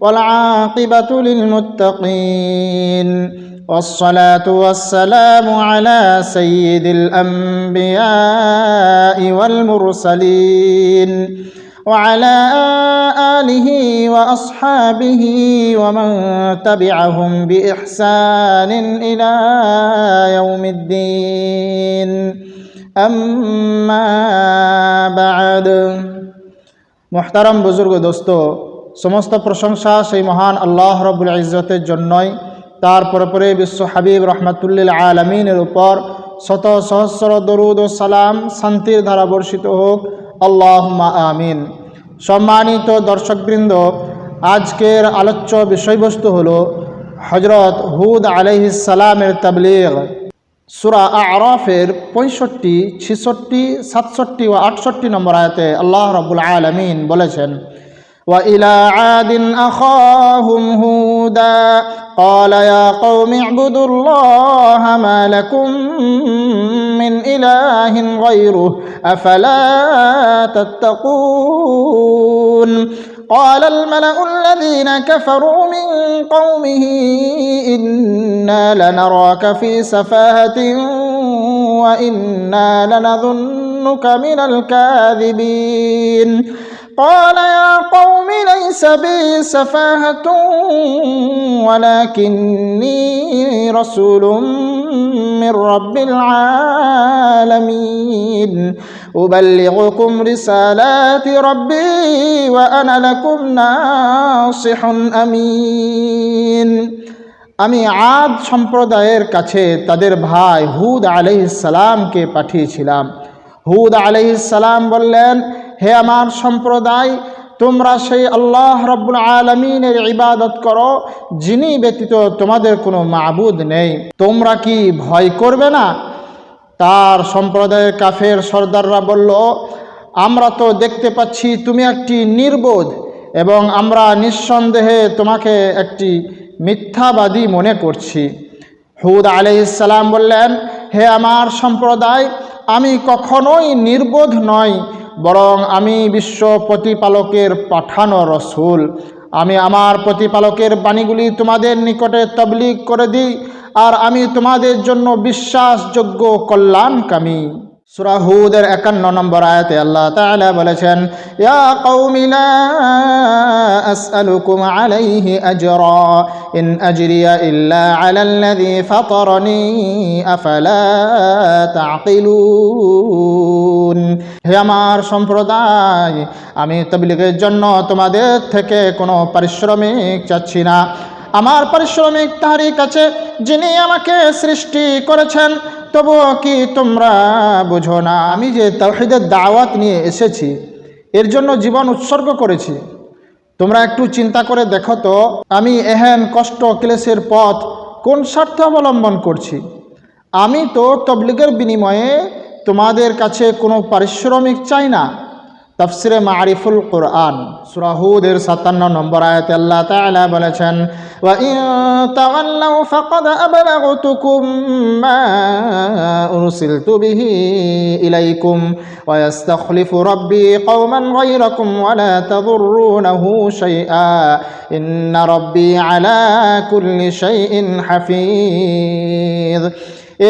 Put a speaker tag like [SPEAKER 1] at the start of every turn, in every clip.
[SPEAKER 1] والعاقبة للمتقين والصلاة والسلام على سيد الأنبياء والمرسلين وعلى آله وأصحابه ومن تبعهم بإحسان إلى يوم الدين. أما بعد محترم بزرگ دوستو সমস্ত প্রশংসা সেই মহান আল্লাহ রবুল ইজ্জতের জন্যই। তার পরে পরে বিশ্ব হাবিব রহমাতুল্লিল আলমিনের উপর শত সহস্র দরুদ ও সালাম শান্তির ধারা বর্ষিত হোক। আল্লাহ আমিন। সম্মানিত দর্শকবৃন্দ, আজকের আলোচ্য বিষয়বস্তু হল হজরত হুদ আলহিসালামের তাবলিগ। সুরা আরফের পঁয়ষট্টি, ছিষট্টি, সাতষট্টি ও আটষট্টি নম্বর আয়াতে আল্লাহ রবুল আলমিন বলেছেন وإلى عاد أخاهم هودا قال يا قوم اعبدوا الله ما لكم من إله غيره أفلا تتقون قال الملأ الذين كفروا من قومه إنا لنراك في سفاهة وإنا لنظنك من الكاذبين قال يا قوم ليس بي سفاهة ولكني رسول من رب العالمين أبلغكم رسالات ربي وأنا لكم ناصح أمين আমি আদ সম্প্রদায়ের কাছে তাদের ভাই হুদ আলহিসালামকে পাঠিয়েছিলাম হুদ আলহিসাল্লাম বললেন হে আমার সম্প্রদায়, তোমরা সেই আল্লাহ রব্বুল আলমিনের ইবাদত করো, যিনি ব্যতীত তোমাদের কোনো মাবুদ নেই। তোমরা কি ভয় করবে না? তার সম্প্রদায়ের কাফের সর্দাররা বলল, আমরা তো দেখতে পাচ্ছি তুমি একটি নির্বোধ এবং আমরা নিঃসন্দেহে তোমাকে একটি মিথ্যাবাদী মনে করছি। হুদ আলাইসাল্লাম বললেন, হে আমার সম্প্রদায়, আমি কখনোই নির্বোধ নই। বরং আমি বিশ্ব প্রতিপালকের পাঠানো রসুল। আমি আমার প্রতিপালকের বাণীগুলি তোমাদের নিকটে তবলিগ করে দিই, আর আমি তোমাদের জন্য বিশ্বাসযোগ্য কল্যাণকামী। সুরাহুদের একান্ন নম্বর আয়াতে আল্লাহ তাআলা বলেছেন, ইয়া কওমি লা আসআলুকুম আলাইহি ইন ইল্লা আফালা আমার সম্প্রদায়, আমি তবলিগের জন্য তোমাদের থেকে কোনো পারিশ্রমিক চাচ্ছি না। আমার পারিশ্রমিক তাহারই কাছে যিনি আমাকে সৃষ্টি করেছেন, তবুও কি তোমরা বুঝো না? আমি যে তাহিদের দাওয়াত নিয়ে এসেছি, এর জন্য জীবন উৎসর্গ করেছি। তোমরা একটু চিন্তা করে দেখো তো, আমি এহেন কষ্ট ক্লেশের পথ কোন স্বার্থে অবলম্বন করছি? আমি তো তবলিগের বিনিময়ে তোমাদের কাছে কোনো পারিশ্রমিক চাই না। তফসিরে মারিফুল কোরআন সুরাহুদের সাতান্ন নম্বর আয়াতে আল্লাহ তাআলা বলেছেন, ওয়া ইন তাওয়াল্লাউ ফাকাদ আবলাগতুকুম মা ইলাইকুম, ওয়া ইস্তাখলিফু রাব্বি কওমান গায়রাকুম ওয়া লা তাদুররুনাহু শাইআ, ইন্না রাব্বি আলা কুল্লি শাইইন হাফিজ।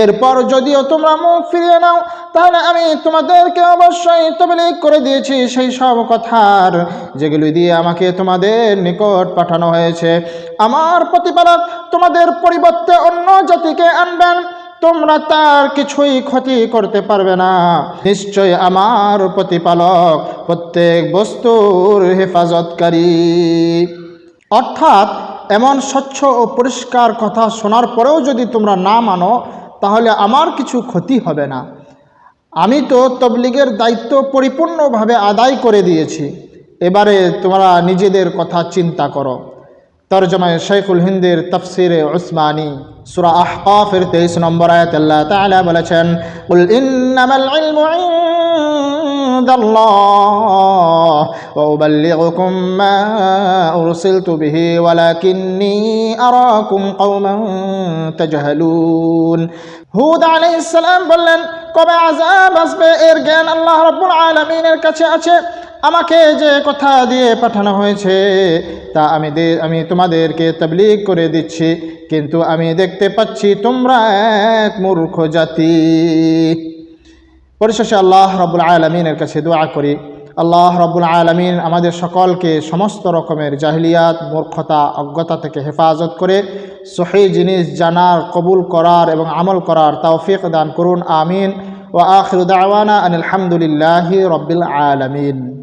[SPEAKER 1] এরপর যদিও তোমরা মুখ ফিরিয়ে নাও, তাহলে আমি তোমাদেরকে অবশ্যই তবলিগ করে দিয়েছি সেই সব কথার যেগুলি দিয়ে আমাকে তোমাদের নিকট পাঠানো হয়েছে। আমার প্রতিপালক তোমাদের পরিবর্তে অন্য জাতিকে আনবেন, তোমরা তার কিছুই ক্ষতি করতে পারবে না। নিশ্চয় আমার প্রতিপালক প্রত্যেক বস্তুর হেফাজতকারী। অর্থাৎ এমন স্বচ্ছ ও পরিষ্কার কথা শোনার পরেও যদি তোমরা না মানো তাহলে আমার কিছু ক্ষতি হবে না। আমি তো তবলিগের দায়িত্ব পরিপূর্ণভাবে আদায় করে দিয়েছি। এবারে তোমরা নিজেদের কথা চিন্তা করো। তর্জমায় শেখুল হিন্দের তফসিরে উসমানী সুরা আহকাফের তেইশ নম্বর আয়াত আল্লাহ তাআলা বলেছেন ইনদাল্লাহ ওয়া উবাল্লিগুকুম মা উরসিলতু বিহি ওয়ালাকিন্নী আরাকুম কওমান তাজহালুন। হুদ আলাইহিস সালাম বললেন, কবে আযাব আসবে? এর জ্ঞান আল্লাহ রাব্বুল আলামিনের কাছে আছে। আমাকে যে কথা দিয়ে পাঠানো হয়েছে, তা আমি আমি তোমাদেরকে তবলিগ করে দিচ্ছি। কিন্তু আমি দেখতে পাচ্ছি তোমরা এক মূর্খ জাতি। পরিশেষে আল্লাহ রব্বুল আলমিনের কাছে দোয়া করি। আল্লাহ রবুল আলমিন আমাদের সকলকে সমস্ত রকমের জাহিলিয়াত, মূর্খতা, অজ্ঞতা থেকে হেফাজত করে সহি জিনিস জানার, কবুল করার এবং আমল করার তৌফিক দান করুন। আমিন। ও আখির দাওয়ানা আনিল হামদুলিল্লাহি রব্বিল আলমিন।